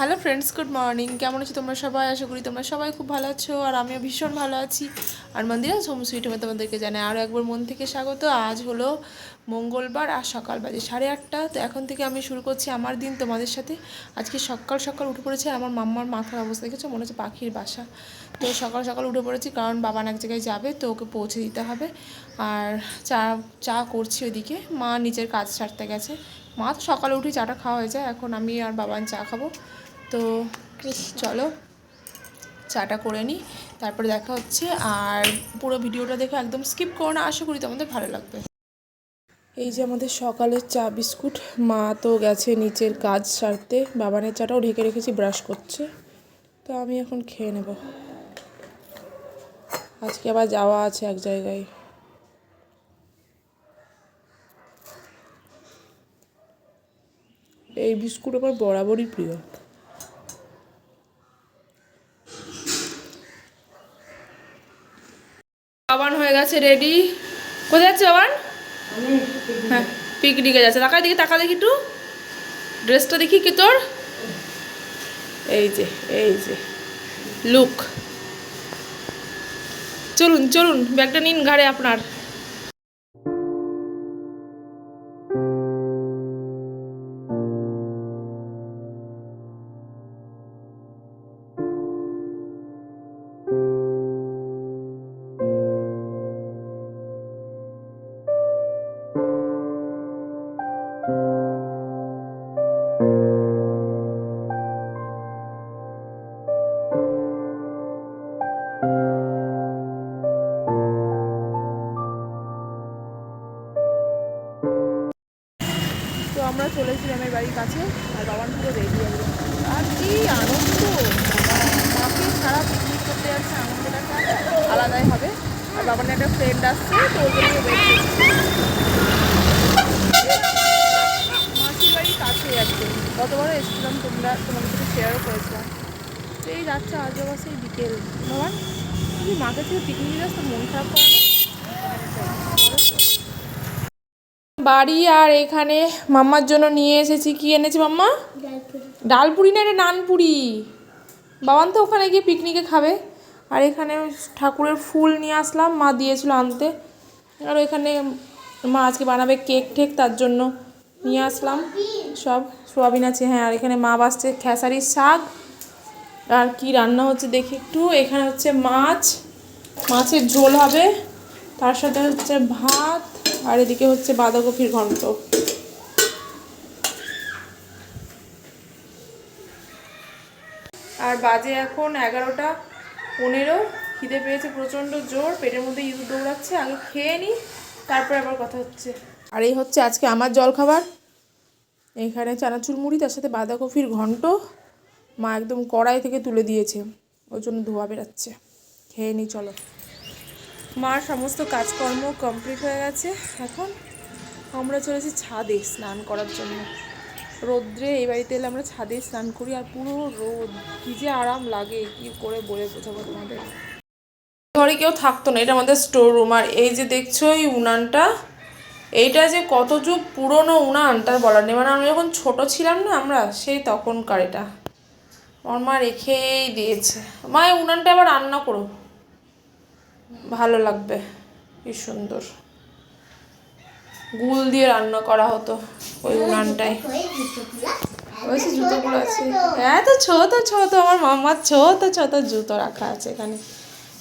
Hello friends good morning কেমন আছো তোমরা সবাই? আশা করি তোমরা সবাই খুব ভালো আছো আর আমিও ভীষণ ভালো আছি। আর মন্দিরা হোম সুইট হোমে তোমাদেরকে জানাই আরও একবার মন থেকে স্বাগত। আজ হলো মঙ্গলবার আর সকাল বাজে সাড়ে আটটা। তো এখন থেকে আমি শুরু করছি আমার দিন তোমাদের সাথে। আজকে সকাল সকাল উঠে পড়েছে আমার মাম্মার মাথার অবস্থা, দেখেছ? মনে হচ্ছে পাখির বাসা। তো সকাল সকাল উঠে পড়েছি কারণ বাবান এক জায়গায় যাবে, তো ওকে পৌঁছে দিতে হবে। আর চা চা করছি ওইদিকে। মা নিজের কাজ সারতে গেছে। মা তো সকালে উঠে চাটা খাওয়া হয়ে যায়। এখন আমি আর বাবান চা খাব। তো চলো, চাটা করে নিই তারপরে দেখা হচ্ছে, আর পুরো ভিডিওটা দেখে একদম স্কিপ করো না, আশা করি তোমাদের ভালো লাগবে। এই যে আমাদের সকালের চা বিস্কুট, মা তো গেছে নিচের কাজ সারতে, বাবানের চাটাও ঢেকে রেখেছি ব্রাশ করছে, তো আমি এখন খেয়ে নেব। আজকে আবার যাওয়া আছে এক জায়গায়। এই বিস্কুট আমার বরাবরই প্রিয় বাবান হয়ে গেছে রেডি কোথায় যাচ্ছে বাবান হ্যাঁ পিকনিকে যাচ্ছে। তাকায় দেখি তাকা দেখি একটু। ড্রেসটা দেখি কি তোর? এই যে এই যে। লুক চলুন চলুন ব্যাগটা নিন ঘাড়ে আপনার। আমরা চলে এসেছি আমার বাড়ির কাছে, আর বাবার পুরো রেডি একদম আর কি আনন্দ! মাকে সারা পিকনিক করতে যাচ্ছে আনন্দটা আলাদাই হবে। আর বাবার একটা ফ্রেন্ড আসছে, তো ওর জন্য মাসির বাড়ির কাছেই একদম গতবারও এসেছিলাম তোমরা, তোমাদের সাথে শেয়ারও করেছিলাম। তো এই যাচ্ছে আজ বাবা সেই বিকেল। বাবা তুমি মাকে থেকে পিকনিক তো মন খারাপ করে না। বাড়ি আর এখানে মাম্মার জন্য নিয়ে এসেছি। কি এনেছি মাম্মা? ডালপুরি না এটা নানপুরি? বাবান তো ওখানে গিয়ে পিকনিকে খাবে। আর এখানে ঠাকুরের ফুল নিয়ে আসলাম, মা দিয়েছিল আনতে। আর এখানে মা আজকে বানাবে কেক ঠেক, তার জন্য নিয়ে আসলাম। সব সোয়াবিন আছে হ্যাঁ আর এখানে মা বাসছে খেসারির শাক। আর কি রান্না হচ্ছে দেখি একটু। এখানে হচ্ছে মাছ, মাছের ঝোল হবে। তার সাথে হচ্ছে ভাত, আর এদিকে হচ্ছে বাঁধাকপির ঘন্ট। আর বাজে এখন এগারোটা পনেরো, খিদে পেয়েছে প্রচণ্ড জোর, পেটের মধ্যে ইঁদুর দৌড়াচ্ছে, আগে খেয়ে নিই তারপরে আবার কথা হচ্ছে। আর এই হচ্ছে আজকে আমার জল খাবার এখানে চানাচুর মুড়ি, তার সাথে বাঁধাকপির ঘন্ট। মা একদম কড়াই থেকে তুলে দিয়েছে ওই জন্য ধোয়া বেরাচ্ছে। খেয়ে নিই চলো। মার সমস্ত কাজকর্ম কমপ্লিট হয়ে গেছে। এখন আমরা চলেছি ছাদে স্নান করার জন্য। রোদ্রে এই বাড়িতে এলে আমরা ছাদে স্নান করি আর পুরো রোদ। কী যে আরাম লাগে, কি করে বলে বোঝাবো তোমাদের? ঘরে কেউ থাকতো না, এটা আমাদের স্টোর রুম আর এই যে দেখছ এই উনানটা, এইটা যে কত যুগ পুরনো উনান, তার বলার নেই। মানে আমি যখন ছোট ছিলাম না আমরা, সেই তখনকার এটা। আমার মা রেখেই দিয়েছে। মা, এই উনানটা আবার রান্না করো। ভালো লাগবে। কি সুন্দর। গুল দিয়ে রান্না করা হতো ওই উনানটায়। ওই জুতোগুলো আছে। হ্যাঁ তো ছোট ছোট, আমার মামার ছোট ছোট জুতো রাখা আছে এখানে।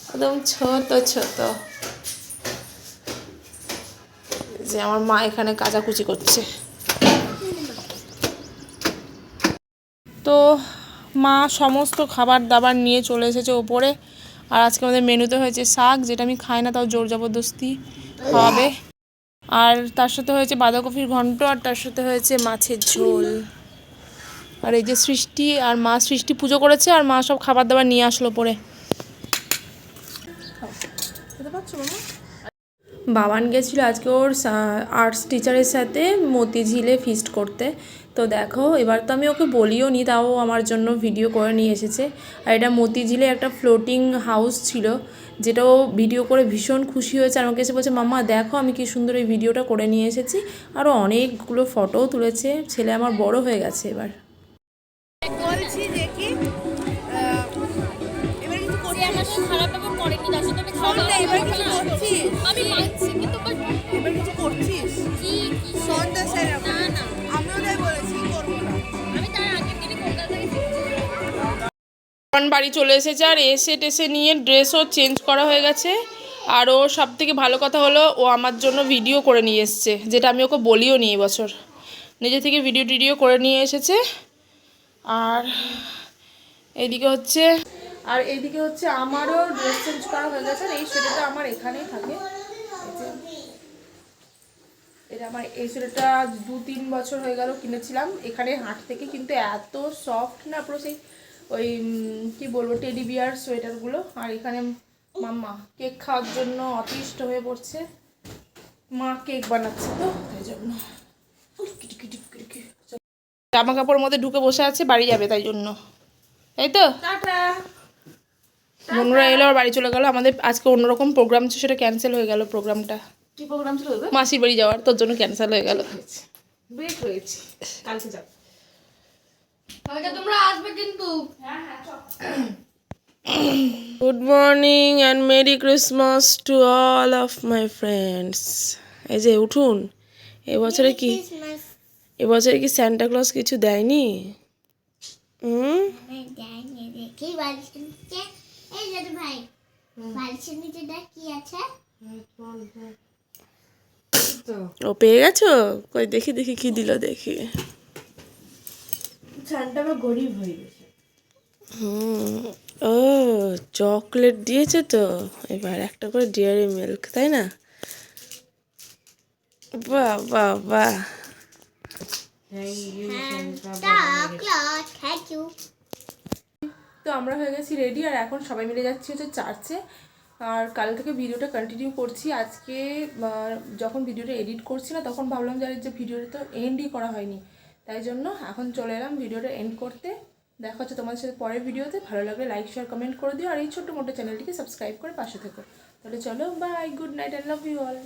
একদম ছোট ছোট। যে আমার মা এখানে কাচাকুচি করছে। তো মা সমস্ত খাবার দাবার নিয়ে চলে এসেছে ওপরে। আর আজকে আমাদের মেনুতে হয়েছে শাক, যেটা আমি খাই না, তাও জোর জবরদস্তি খাওয়াবে। আর তার সাথে হয়েছে বাঁধাকপির ঘন্ট, আর তার সাথে হয়েছে মাছের ঝোল। আর এই যে সৃষ্টি, আর মা সৃষ্টি পুজো করেছে, আর মা সব খাবার দাবার নিয়ে আসলো পরে। বাবান গেছিল আজকে ওর আর্টস টিচারের সাথে মতিঝিলে ফিস্ট করতে। তো দেখো এবার তো আমি ওকে বলিও নি তাও আমার জন্য ভিডিও করে নিয়ে এসেছে। আর এটা মতিঝিলে একটা ফ্লোটিং হাউস ছিল যেটা ও ভিডিও করে ভীষণ খুশি হয়েছে। আর আমাকে এসে বলছে মাম্মা দেখো আমি কি সুন্দর এই ভিডিওটা করে নিয়ে এসেছি। আরও অনেকগুলো ফটোও তুলেছে ছেলে আমার বড় হয়ে গেছে এবার। বলছি বলছি যে কি এবার কিছু সে আমার খারাপ করেনি তার সাথে আমি এবার কিছু না। আমি মানছি কিন্তু but এবার কিছু করছিস? কি কি? শোন না না। না আমিও তাই বলেছি করব না? আমি তার আগের দিনই কলকাতা থেকে বাড়ি চলে এসেছে আর এসে টেসে নিয়ে ড্রেসও চেঞ্জ করা হয়ে গেছে। আর ও সব থেকে ভালো কথা হলো ও আমার জন্য ভিডিও করে নিয়ে এসছে যেটা আমি ওকে বলিও নি বছর। নিজে থেকে ভিডিও টিডিও করে নিয়ে এসেছে। আর এইদিকে হচ্ছে আর এইদিকে হচ্ছে আমারও ড্রেস চেঞ্জ করা হয়ে গেছে আর এই সোয়েটারটা আমার এখানেই থাকে। এটা আমার এই সোয়েটারটা দু তিন বছর হয়ে গেল কিনেছিলাম। এখানে হাট থেকে কিন্তু এত সফট না, পুরো সেই ওই কি বলব টেডি বিয়ার সোয়েটারগুলো আর এখানে মাম্মা কেক খাওয়ার জন্য অতিষ্ঠ হয়ে পড়ছে। মা কেক বানাচ্ছে তো, তাই জন্য। জামা কাপড়ের মধ্যে ঢুকে বসে আছে, বাড়ি যাবে তাই জন্য। তাই তো? মনুরা এলো আর বাড়ি চলে গেল। আমাদের আজকে অন্যরকম প্রোগ্রাম ছিল সেটা ক্যান্সেল হয়ে গেল প্রোগ্রামটা কি প্রোগ্রাম ছিল মাসির বাড়ি যাওয়ার তোর জন্য ক্যান্সেল হয়ে গেল। ব্রেক হয়েছে। কালকে যাব কালকে তোমরা আসবে কিন্তু। Good morning and merry Christmas to all of my friends এই যে উঠুন। এবছরে কি এবছরে কি স্যান্টা ক্লজ কিছু দেয়নি? হুম? দেখি নিচে এই দাদু ভাই বালিশের নিচে দেখ কি আছে? ও পেয়ে গেছো? কই দেখি দেখি কি দিল দেখি। গরিব হয়ে গেছে। হুম ও চকলেট দিয়েছে তো। এবার একটা করে ডিয়ারি মিল্ক তাই না? বাহ বাহ বাহ। থ্যাংক ইউ তো আমরা হয়ে গেছি রেডি আর এখন সবাই মিলে যাচ্ছি হচ্ছে চার্চে আর কাল থেকে ভিডিওটা কন্টিনিউ করছি। আজকে যখন ভিডিওটা এডিট করছি না, তখন ভাবলাম যে যে ভিডিওটা তো এন্ডই করা হয়নি। তাই জন্য এখন চলে এলাম ভিডিওটা এন্ড করতে। দেখা হচ্ছে তোমাদের সাথে পরের ভিডিওতে ভালো লাগলে লাইক শেয়ার কমেন্ট করে দিও। আর এই ছোট্ট মোটো চ্যানেলটিকে সাবস্ক্রাইব করে পাশে থেকো। তাহলে চলো bye good night I love you all